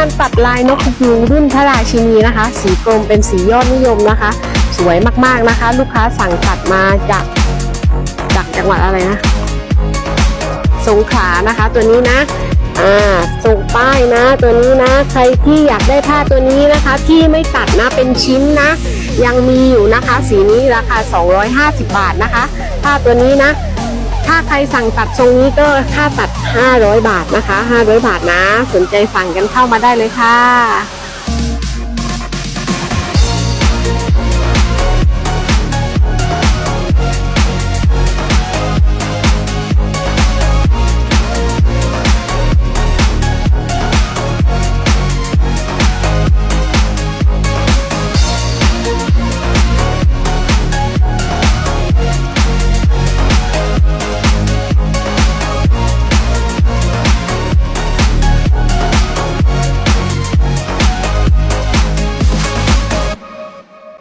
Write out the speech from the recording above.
านตัดลายนกยูงรุ่นพระราชินีนะคะ สีกรมเป็นสียอดนิยมนะคะ สวยมากๆนะคะ ลูกค้าสั่งตัดมาจากจากจังหวัดอะไรนะ สงขลานะคะ ตัวนี้นะอ่าส่งป้ายนะตัวนี้นะ ใครที่อยากได้ผ้าตัวนี้นะคะ ที่ไม่ตัดนะเป็นชิ้นนะ ยังมีอยู่นะคะ สีนี้ราคา 250 บาทนะคะ ผ้าตัวนี้นะ ถ้าใครสั่งตัดทรงนี้ก็ค่าตัด 500 บาทนะคะ 500 บาทนะ สนใจสั่งกันเข้ามาได้เลยค่ะ